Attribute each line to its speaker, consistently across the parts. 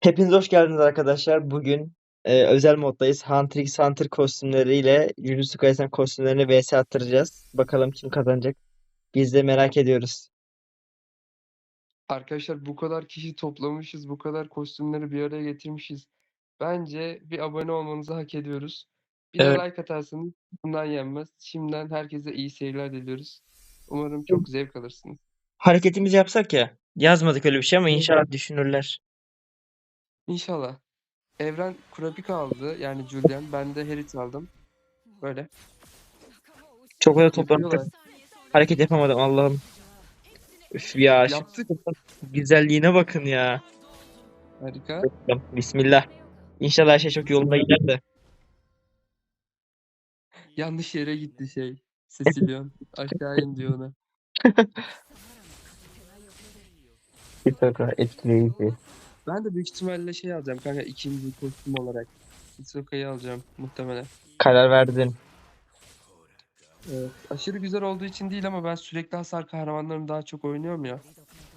Speaker 1: Hepiniz hoş geldiniz arkadaşlar. Bugün e, özel moddayız. Hunter x Hunter kostümleriyle Jujutsu Kaisen kostümlerini vs attıracağız. Bakalım kim kazanacak. Biz de merak ediyoruz.
Speaker 2: Arkadaşlar bu kadar kişi toplamışız, bu kadar kostümleri bir araya getirmişiz. Bence bir abone olmanızı hak ediyoruz. Bir de
Speaker 1: Evet.
Speaker 2: like atarsanız bundan yenmez. Şimdiden herkese iyi seyirler diliyoruz. Umarım çok zevk alırsınız.
Speaker 1: Hareketimizi yapsak ya. Yazmadık öyle bir şey ama inşallah düşünürler.
Speaker 2: İnşallah. Evren Kurapika aldı. Yani Julian. Ben de Herit aldım. Böyle.
Speaker 1: Çok öyle
Speaker 2: Yapıyorlar.
Speaker 1: hareket yapamadım Allah'ım. Üf ya
Speaker 2: Yaptık.
Speaker 1: güzelliğine bakın ya.
Speaker 2: Harika.
Speaker 1: Bismillah. İnşallah her şey çok yolunda gider de.
Speaker 2: Yanlış yere gitti şey. Cecilion. Aşağı in diyor ona.
Speaker 1: Bir dakika etkileyici.
Speaker 2: Ben de büyük ihtimalle şey alacağım kanka ikinci kostüm olarak. Hisoka'yı alacağım muhtemelen.
Speaker 1: Karar verdin.
Speaker 2: Evet. Aşırı güzel olduğu için değil ama ben sürekli hasar kahramanlarını daha çok oynuyorum ya.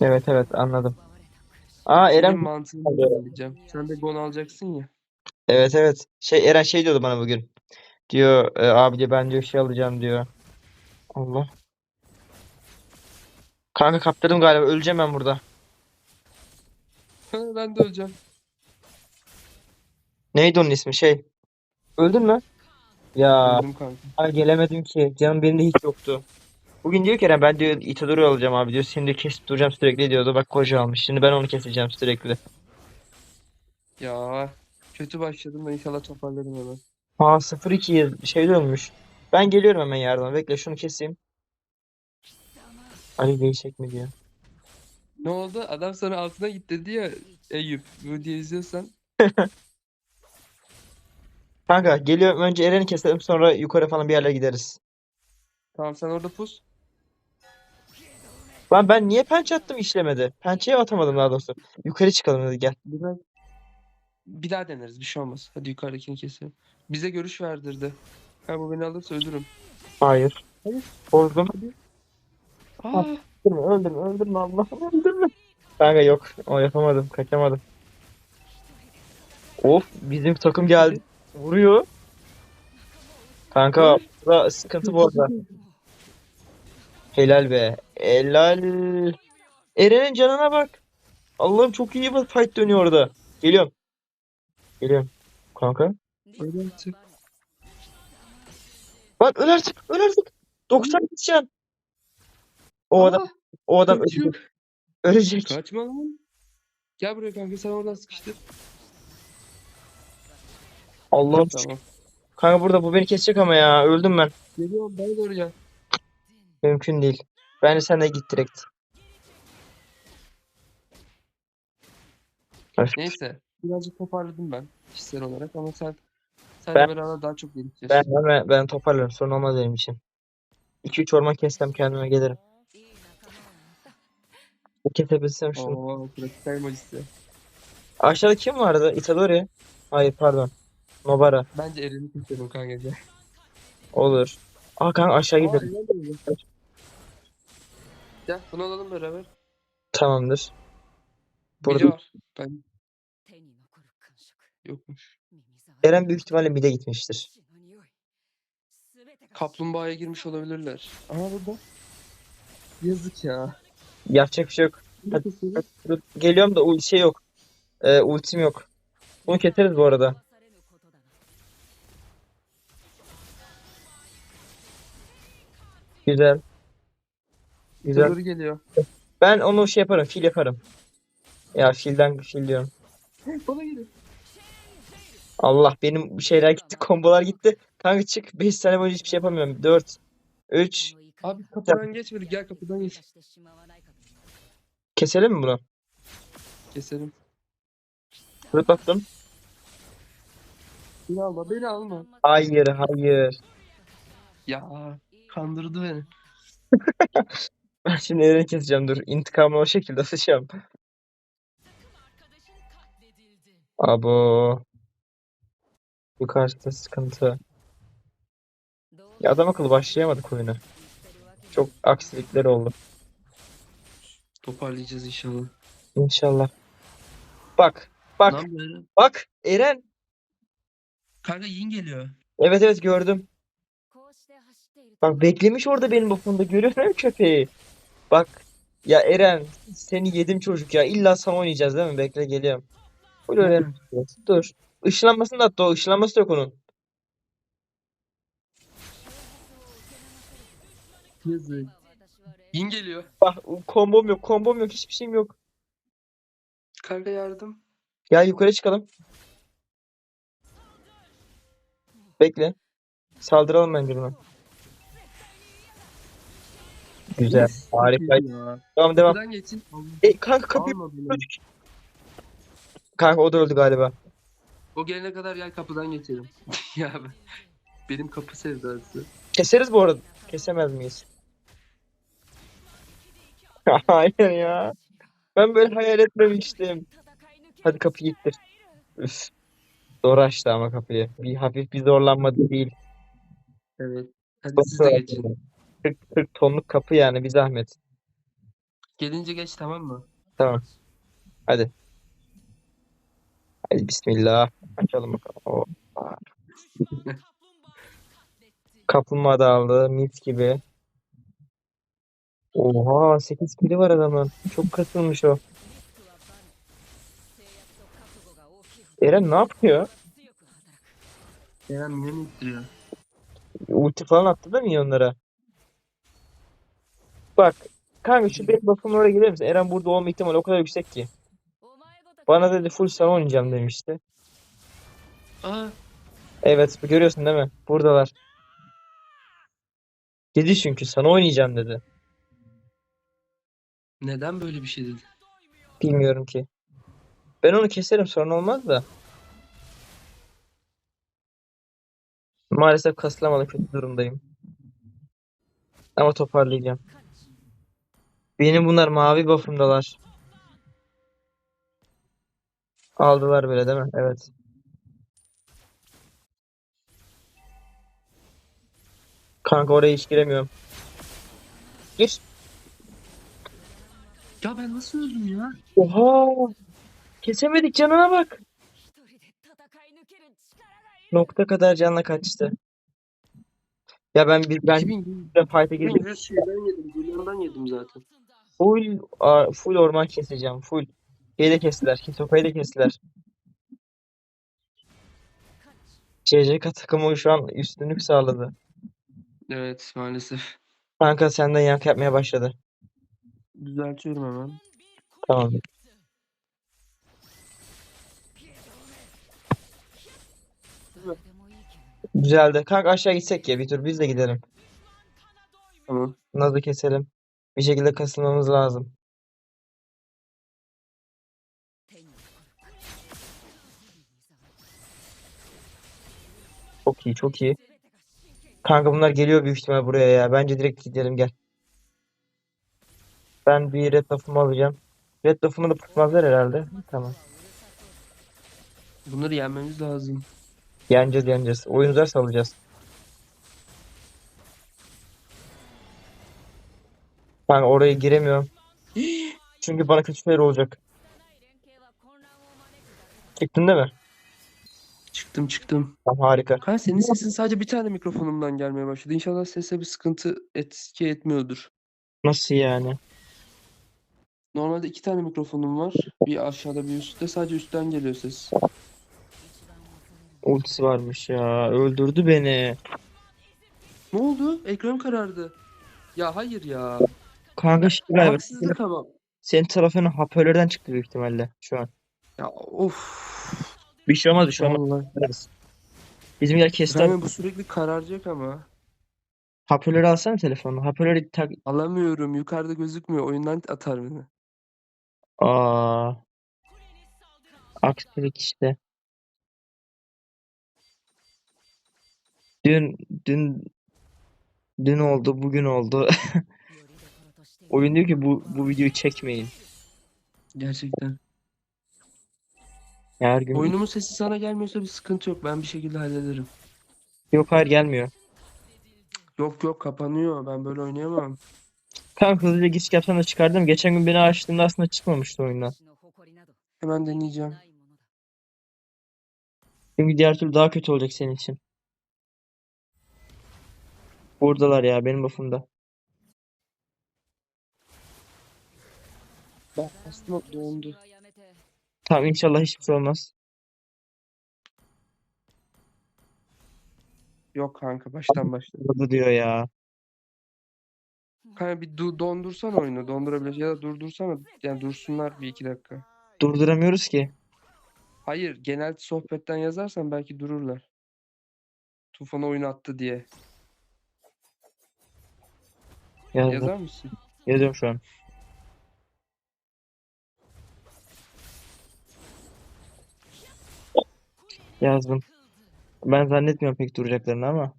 Speaker 1: Evet evet anladım. Aa
Speaker 2: Senin
Speaker 1: Eren
Speaker 2: mantığını söyleyeceğim. Sen de Gon alacaksın ya.
Speaker 1: Evet evet. Şey Eren şey diyordu bana bugün. Diyor e, abi diyor ben diyor şey alacağım diyor. Allah. Kanka kaptırdım galiba. Öleceğim ben burada.
Speaker 2: ben de öleceğim.
Speaker 1: Neydi onun ismi? Şey. Öldün mü? Ya
Speaker 2: Öldüm kanka.
Speaker 1: ay gelemedim ki. Canım benim de hiç yoktu. Bugün diyor ki Eren ben diyor Itadori alacağım abi diyor. Seni diyor kesip duracağım sürekli diyordu. Bak koca almış. Şimdi ben onu keseceğim sürekli.
Speaker 2: Ya kötü başladım da inşallah toparlarım hemen.
Speaker 1: Aa 0-2 şey dönmüş. Ben geliyorum hemen yardıma. Bekle şunu keseyim. Ali değişecek mi diyor.
Speaker 2: Ne oldu? Adam sana altına git dedi ya Eyüp. Bu diye izliyorsan.
Speaker 1: Kanka geliyorum. Önce Eren'i keselim sonra yukarı falan bir yerlere gideriz.
Speaker 2: Tamam sen orada pus.
Speaker 1: Lan ben niye pençe attım işlemedi? Pençeye atamadım daha doğrusu. Yukarı çıkalım hadi gel.
Speaker 2: Biraz... Bir daha deneriz. Bir şey olmaz. Hadi yukarıdakini keselim. Bize görüş verdirdi. Ha bu beni alırsa ölürüm.
Speaker 1: Hayır.
Speaker 2: Hayır.
Speaker 1: Bozdum.
Speaker 2: Aa,
Speaker 1: Öldürme, öldürme, öldürme Allah'ım öldürme. Kanka yok. O yapamadım. Kaçamadım. Of bizim takım geldi. Vuruyor. Kanka burada sıkıntı bu arada. Helal be. Helal. Eren'in canına bak. Allah'ım çok iyi bir fight dönüyor orada. Geliyorum. Geliyorum. Kanka.
Speaker 2: artık.
Speaker 1: Lan öl artık. Öl artık. 90 can. O adam
Speaker 2: Aa,
Speaker 1: o adam ölecek. Ölecek.
Speaker 2: Kaçma lan. Gel buraya kanka sen oradan sıkıştır.
Speaker 1: Allah'ım.
Speaker 2: Tamam.
Speaker 1: Kanka burada bu beni kesecek ama ya. Öldüm ben.
Speaker 2: Geliyorum ben doğru gel.
Speaker 1: Mümkün değil. Bence sen de git direkt.
Speaker 2: Neyse. Birazcık toparladım ben kişisel olarak ama sen senle
Speaker 1: Ben-
Speaker 2: beraber daha çok gelişeceğiz.
Speaker 1: Ben, ben, ben toparlarım. Sorun olmaz benim için. 2-3 orman kessem kendime gelirim. Kesebilsem şunu.
Speaker 2: Oo, pratik emojisi.
Speaker 1: Aşağıda kim vardı? Itadori. Hayır pardon. Nobara.
Speaker 2: Bence Eren'i keselim kanka.
Speaker 1: Olur. Aa kanka aşağı
Speaker 2: Aa,
Speaker 1: gidelim.
Speaker 2: Eren de öyle. Gel bunu alalım beraber.
Speaker 1: Tamamdır.
Speaker 2: Biri
Speaker 1: Burada
Speaker 2: var. Ben yokmuş.
Speaker 1: Eren büyük ihtimalle mid'e gitmiştir.
Speaker 2: Kaplumbağaya girmiş olabilirler. Aha burada. Yazık ya.
Speaker 1: Yapacak bir şey yok. Hadi. Dur, Geliyorum da ul- şey yok. Ee, ultim yok. Bunu keseriz bu arada. Güzel. Güzel.
Speaker 2: Doğru geliyor.
Speaker 1: Ben onu şey yaparım. Fil yaparım. Ya filden fil diyorum.
Speaker 2: Bana geliyor.
Speaker 1: Allah benim şeyler gitti. Kombolar gitti. Kanka çık. 5 saniye boyunca hiçbir şey yapamıyorum. 4 3
Speaker 2: Abi kapıdan geçmedi. Gel kapıdan geç.
Speaker 1: Keselim mi bunu?
Speaker 2: Keselim.
Speaker 1: Kırıp attım.
Speaker 2: Beni alma. Beni alma.
Speaker 1: Hayır hayır.
Speaker 2: Ya kandırdı beni.
Speaker 1: Ben şimdi Eren'i keseceğim dur. İntikamını o şekilde alacağım. Abo. Yukarıda sıkıntı. Ya adam akıllı başlayamadık oyuna. Çok aksilikler oldu.
Speaker 2: Toparlayacağız inşallah.
Speaker 1: İnşallah. Bak. Bak
Speaker 2: Lan
Speaker 1: bak Eren.
Speaker 2: Kanka yin geliyor.
Speaker 1: Evet evet gördüm. Bak beklemiş orada benim buff'umda görüyor musun köpeği? Bak ya Eren seni yedim çocuk ya. İlla sana oynayacağız değil mi? Bekle geliyorum. Full öğren. Dur. Işınlanmasını da attı o. Işınlanması da yok onun.
Speaker 2: Yazık. Yin geliyor.
Speaker 1: Bak kombom yok. Kombom yok. Hiçbir şeyim yok.
Speaker 2: Kanka yardım.
Speaker 1: Gel yukarı çıkalım. Bekle. Saldıralım bence buna. Güzel. Harika.
Speaker 2: ya.
Speaker 1: Devam devam.
Speaker 2: Kapıdan geçin.
Speaker 1: E, kanka kapıyı
Speaker 2: Alma beni.
Speaker 1: öldük. Kanka o da öldü galiba.
Speaker 2: O gelene kadar gel kapıdan geçelim. ya ben- benim kapı sevdası.
Speaker 1: Keseriz bu arada. Kesemez miyiz? Hayır ya. Ben böyle hayal etmemiştim. Hadi kapıyı ittir. Üf. Zor açtı ama kapıyı. Bir hafif bir zorlanmadı değil.
Speaker 2: Evet. Hadi siz de geçin.
Speaker 1: 40, 40 tonluk kapı yani bir zahmet.
Speaker 2: Gelince geç tamam mı?
Speaker 1: Tamam. Hadi. Hadi bismillah. Açalım bakalım. Hoppa. Kaplumbağa da aldı. Mis gibi. Oha 8 kili var adamın. Çok kasılmış o. Eren ne yapıyor?
Speaker 2: Eren minyon ittiriyor.
Speaker 1: Ulti falan attı da minyonlara. Bak. Kanka şu benim buff'ımla oraya gelir misin? Eren burada olma ihtimali o kadar yüksek ki. Bana dedi full sana oynayacağım demişti.
Speaker 2: Aa
Speaker 1: Evet görüyorsun değil mi? Buradalar. Dedi çünkü sana oynayacağım dedi.
Speaker 2: Neden böyle bir şey dedi?
Speaker 1: Bilmiyorum ki. Ben onu keserim sorun olmaz da. Maalesef kasılamadı kötü durumdayım. Ama toparlayacağım. Benim bunlar mavi buff'ımdalar. Aldılar böyle değil mi? Evet. Kanka oraya hiç giremiyorum. Gir.
Speaker 2: Ya ben nasıl öldüm ya?
Speaker 1: Oha! Kesemedik canına bak. Nokta kadar canla kaçtı. Ya ben bir ben
Speaker 2: 2000
Speaker 1: bir fight'a girdim.
Speaker 2: 2100 şeyden yedim. Milyondan yedim zaten.
Speaker 1: Full a- full orman keseceğim. Full. Şeyi de kestiler. Hitoka'yı da kestiler. CCK takımı şu an üstünlük sağladı.
Speaker 2: Evet maalesef.
Speaker 1: Kanka senden yankı yapmaya başladı.
Speaker 2: Düzeltiyorum hemen.
Speaker 1: Tamam. Güzeldi. Kanka aşağı gitsek ya bir tur biz de gidelim.
Speaker 2: Tamam.
Speaker 1: Naz'ı keselim. Bir şekilde kasılmamız lazım. Çok iyi, çok iyi. Kanka bunlar geliyor büyük ihtimal buraya ya. Bence direkt gidelim gel. Ben bir red buff'ımı alacağım. Red buff'ımı da tutmazlar herhalde. Tamam.
Speaker 2: Bunları yenmemiz lazım.
Speaker 1: Yeneceğiz yeneceğiz. Oyun uzarsa alacağız. Kanka oraya giremiyorum. Çünkü bana kötü şeyler olacak. Çıktın değil mi?
Speaker 2: Çıktım çıktım.
Speaker 1: Tamam harika.
Speaker 2: Kanka senin sesin sadece bir tane mikrofonumdan gelmeye başladı. İnşallah sese bir sıkıntı etki etmiyordur.
Speaker 1: Nasıl yani?
Speaker 2: Normalde iki tane mikrofonum var. Bir aşağıda bir üstte. Sadece üstten geliyor ses.
Speaker 1: Ultisi varmış ya. Öldürdü beni.
Speaker 2: Ne oldu? Ekran karardı. Ya hayır ya.
Speaker 1: Kanka şimdi galiba
Speaker 2: Haksızlık ama.
Speaker 1: senin telefonun hoparlörden çıktı büyük ihtimalle şu an.
Speaker 2: Ya of.
Speaker 1: Bir şey olmaz bir şey olmaz.
Speaker 2: Vallahi.
Speaker 1: Bizimkiler kestiler.
Speaker 2: Rami bu sürekli kararacak ama.
Speaker 1: Hoparlörü alsana telefonunu. Hoparlörü tak...
Speaker 2: Alamıyorum. Yukarıda gözükmüyor. Oyundan atar beni.
Speaker 1: Aa. Aksilik işte. Dün dün dün oldu, bugün oldu. Oyun diyor ki bu bu videoyu çekmeyin.
Speaker 2: Gerçekten.
Speaker 1: Her gün
Speaker 2: Oyunumun sesi sana gelmiyorsa bir sıkıntı yok. Ben bir şekilde hallederim.
Speaker 1: yok hayır gelmiyor.
Speaker 2: Yok yok kapanıyor. Ben böyle oynayamam.
Speaker 1: Kanka hızlıca giriş yapsam da çıkardım. Geçen gün beni açtığımda aslında çıkmamıştı oyundan.
Speaker 2: Hemen deneyeceğim.
Speaker 1: Çünkü diğer türlü daha kötü olacak senin için. Buradalar ya benim buff'umda.
Speaker 2: Aslında dondu.
Speaker 1: Tamam inşallah hiçbir şey olmaz.
Speaker 2: Yok kanka baştan başla.
Speaker 1: Burada diyor ya.
Speaker 2: Kanka bir du- dondursan oyunu dondurabilir ya da durdursana yani dursunlar bir iki dakika.
Speaker 1: Durduramıyoruz ki.
Speaker 2: Hayır genel sohbetten yazarsan belki dururlar. Tufan oyun attı diye.
Speaker 1: Yazdım.
Speaker 2: Yazar mısın?
Speaker 1: Yazıyorum şu an. Yazdım. Ben zannetmiyorum pek duracaklarını ama.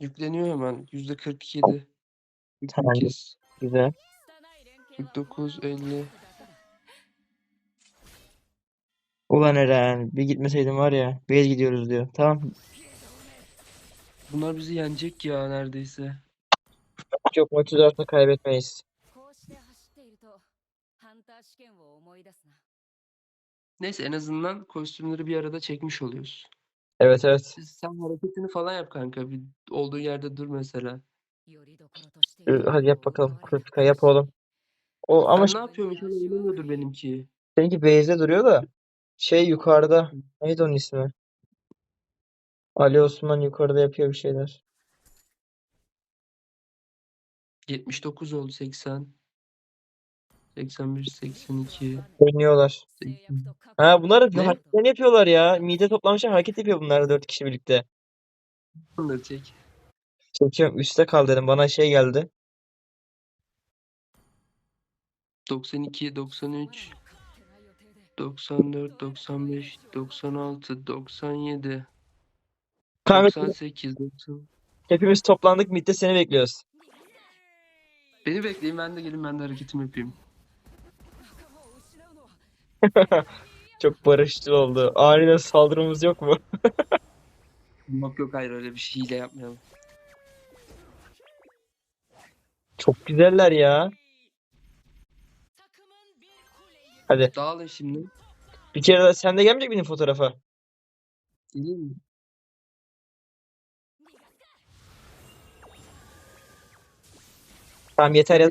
Speaker 2: Yükleniyor hemen. Yüzde 47. 48.
Speaker 1: Güzel.
Speaker 2: 49, 50.
Speaker 1: Ulan Eren bir gitmeseydim var ya. Bez gidiyoruz diyor. Tamam.
Speaker 2: Bunlar bizi yenecek ya neredeyse.
Speaker 1: Çok maçı artık kaybetmeyiz.
Speaker 2: Neyse en azından kostümleri bir arada çekmiş oluyoruz.
Speaker 1: Evet evet.
Speaker 2: Sen hareketini falan yap kanka. Bir olduğun yerde dur mesela.
Speaker 1: Ee, hadi yap bakalım. Kurapika yap oğlum. O ama
Speaker 2: Ben ne yapıyorum? İnşallah eğleniyordur benimki.
Speaker 1: Şey seninki base'de duruyor da şey yukarıda. Neydi onun ismi? Ali Osman yukarıda yapıyor bir şeyler.
Speaker 2: 79 oldu 80. 81, 82.
Speaker 1: Oynuyorlar. Ha bunlar
Speaker 2: ne?
Speaker 1: hareketlerini yapıyorlar ya. Mide toplamışlar şey hareket yapıyor bunlar dört kişi birlikte.
Speaker 2: Bunları çek.
Speaker 1: Çekiyorum üstte kal dedim. Bana şey geldi.
Speaker 2: 92, 93, 94, 95, 96, 97,
Speaker 1: Kanka
Speaker 2: 98, 90.
Speaker 1: hepimiz toplandık midde seni bekliyoruz.
Speaker 2: Beni bekleyin ben de gelin ben de hareketimi yapayım.
Speaker 1: Çok barışçıl oldu. Aniden saldırımız yok mu?
Speaker 2: Yok yok hayır öyle bir şey şeyle yapmayalım.
Speaker 1: Çok güzeller ya. Hadi
Speaker 2: Dağılın şimdi.
Speaker 1: bir kere daha sen de gelmeyecek miydin fotoğrafa?
Speaker 2: Değil?
Speaker 1: Tamam yeter yaz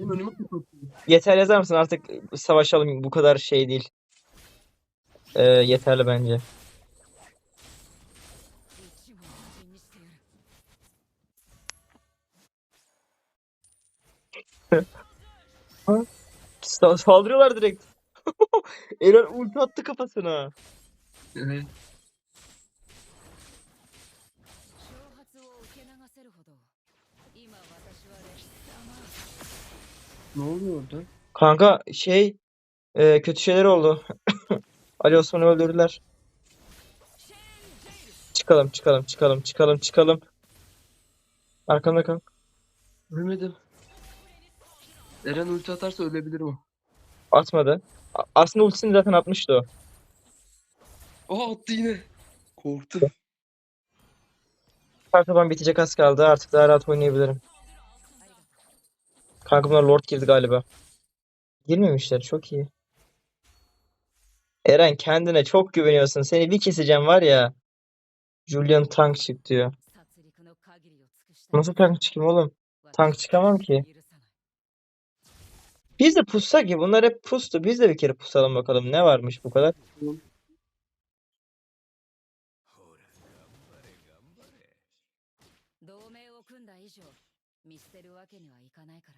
Speaker 1: yeter yazar mısın artık savaşalım bu kadar şey değil. Ee, yeterli bence. Sa- saldırıyorlar direkt. Eren ulti attı kafasına.
Speaker 2: Ne oluyor orada?
Speaker 1: Kanka şey e, kötü şeyler oldu. Ali Osman'ı öldürdüler. Çıkalım çıkalım çıkalım çıkalım çıkalım. Arkamda kal.
Speaker 2: Ölmedim. Eren ulti atarsa ölebilirim o.
Speaker 1: Atmadı. A- Aslında ultisini zaten atmıştı o.
Speaker 2: Aa attı yine. Korktum.
Speaker 1: Kartopan bitecek az kaldı. Artık daha rahat oynayabilirim. Kanka bunlar Lord girdi galiba. Girmemişler. Çok iyi. Eren kendine çok güveniyorsun. Seni bir keseceğim var ya. Julian tank çık diyor. Nasıl tank çıkayım oğlum? Tank çıkamam ki. Biz de pussak ki bunlar hep pustu. Biz de bir kere pusalım bakalım ne varmış bu kadar.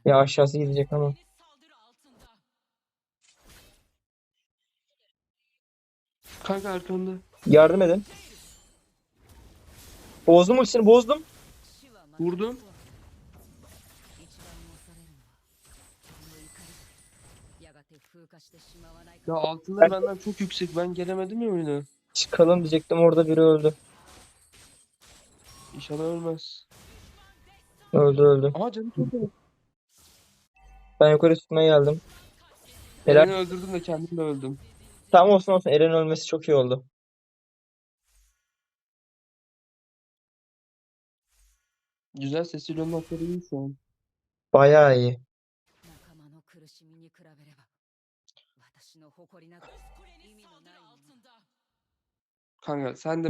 Speaker 1: Ya aşağısı gidecek ama.
Speaker 2: Kanka arkanda.
Speaker 1: Yardım edin. Bozdum ultisini bozdum.
Speaker 2: Vurdum. Ya altında ben... benden çok yüksek. Ben gelemedim ya oyuna.
Speaker 1: Çıkalım diyecektim orada biri öldü.
Speaker 2: İnşallah ölmez.
Speaker 1: Öldü öldü.
Speaker 2: Aa canım çok
Speaker 1: Ben yukarı tutmaya geldim. Helal.
Speaker 2: Beni öldürdüm de kendim de öldüm.
Speaker 1: Tamam olsun olsun. Eren ölmesi çok iyi oldu.
Speaker 2: Güzel sesiyle onun aktörü şu an.
Speaker 1: Bayağı iyi.
Speaker 2: Kanka sen de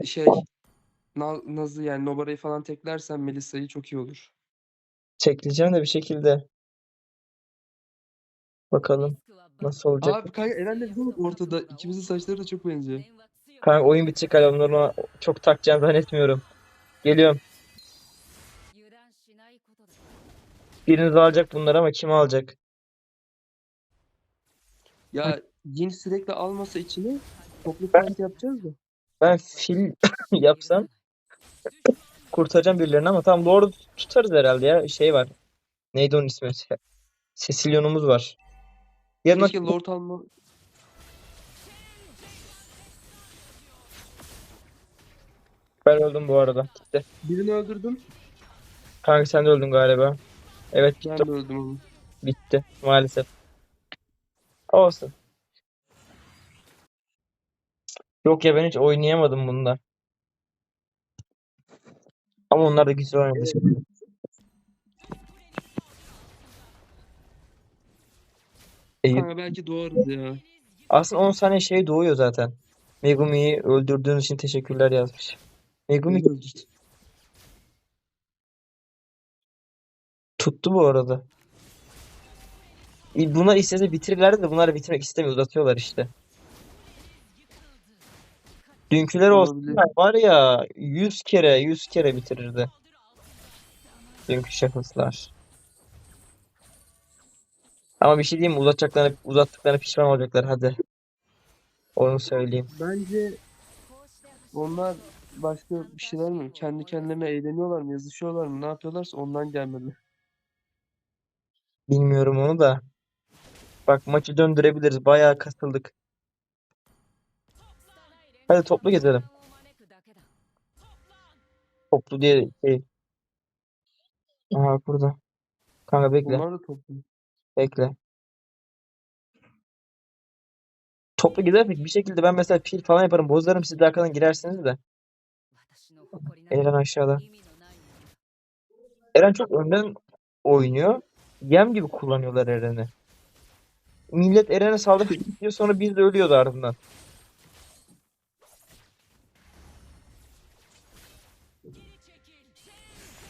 Speaker 2: e, şey Naz'ı yani Nobara'yı falan teklersen Melisa'yı çok iyi olur.
Speaker 1: Tekleyeceğim de bir şekilde. Bakalım. Nasıl olacak?
Speaker 2: Abi kanka Eren'le bizim ortada. İkimizin saçları da çok benziyor.
Speaker 1: Kanka oyun bitecek hala bunları çok takacağım zannetmiyorum. Geliyorum. Biriniz alacak bunları ama kim alacak?
Speaker 2: Ya yeni sürekli almasa içine toplu Ben- yapacağız da.
Speaker 1: Ben fil yapsam kurtaracağım birilerini ama tam doğru tutarız herhalde ya. Şey var. Neydi onun ismi? Sesilyonumuz var. Yarın
Speaker 2: Keşke Lord alma.
Speaker 1: ben öldüm bu arada. Gitti.
Speaker 2: Birini öldürdüm.
Speaker 1: Kanka sen de öldün galiba. Evet
Speaker 2: Ben
Speaker 1: gitti.
Speaker 2: de öldüm onu.
Speaker 1: Bitti maalesef. Olsun. Yok ya ben hiç oynayamadım bunda. Ama onlar da güzel oynadı şimdi. E,
Speaker 2: Kanka belki doğarız ya.
Speaker 1: aslında 10 saniye şey doğuyor zaten. Megumi'yi öldürdüğünüz için teşekkürler yazmış. Megumi tuttu bu arada. Bunlar istese bitirirlerdi de bunlar bitirmek istemiyor. Uzatıyorlar işte. Dünküler olsun var ya 100 kere 100 kere bitirirdi. Dünkü şahıslar. Ama bir şey diyeyim mi? Uzatacaklarını, uzattıklarına pişman olacaklar hadi. Onu söyleyeyim.
Speaker 2: Bence onlar başka bir şeyler mi? Kendi kendilerine eğleniyorlar mı? Yazışıyorlar mı? Ne yapıyorlarsa ondan gelmedi.
Speaker 1: Bilmiyorum onu da. Bak maçı döndürebiliriz. Bayağı kasıldık. Hadi toplu gezelim. Toplu diye şey. Aha burada. Kanka bekle.
Speaker 2: Onlar da toplu.
Speaker 1: Bekle. Toplu gidersek bir şekilde ben mesela pil falan yaparım. Bozlarım siz de arkadan girersiniz de. Eren aşağıda. Eren çok önden oynuyor. Yem gibi kullanıyorlar Eren'i. Millet Eren'e saldırıp gidiyor sonra biz de ölüyordu ardından.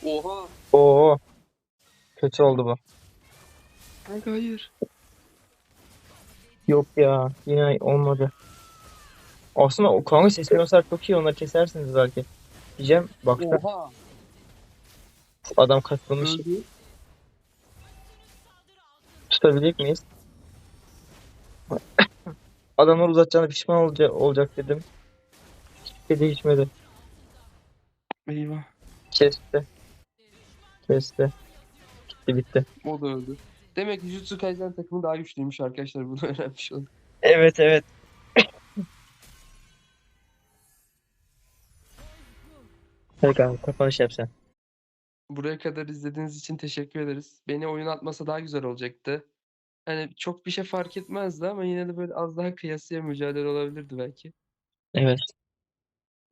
Speaker 2: Oha.
Speaker 1: Oo. Kötü oldu bu.
Speaker 2: Kanka hayır.
Speaker 1: Yok ya. Yine olmadı. Aslında o kanka ses mesaj çok iyi. Onları kesersiniz belki. Diyeceğim. Bak
Speaker 2: Oha!
Speaker 1: adam katılmış.
Speaker 2: Öldü.
Speaker 1: Tutabilecek miyiz? Adamlar uzatacağına pişman olacak, olacak dedim. Hiçbir şey değişmedi.
Speaker 2: Eyvah.
Speaker 1: Kesti. Kesti. Bitti bitti.
Speaker 2: O da öldü. Demek ki Jujutsu Kaisen takımı daha güçlüymüş arkadaşlar. Bunu öğrenmiş olduk.
Speaker 1: Evet evet. Hadi kanka kapanış yap sen.
Speaker 2: Buraya kadar izlediğiniz için teşekkür ederiz. Beni oyun atmasa daha güzel olacaktı. Hani çok bir şey fark etmezdi ama yine de böyle az daha kıyasıya mücadele olabilirdi belki.
Speaker 1: Evet.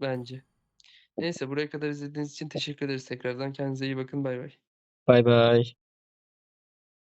Speaker 2: Bence. Neyse buraya kadar izlediğiniz için teşekkür ederiz tekrardan. Kendinize iyi bakın. Bay bay.
Speaker 1: Bay bay.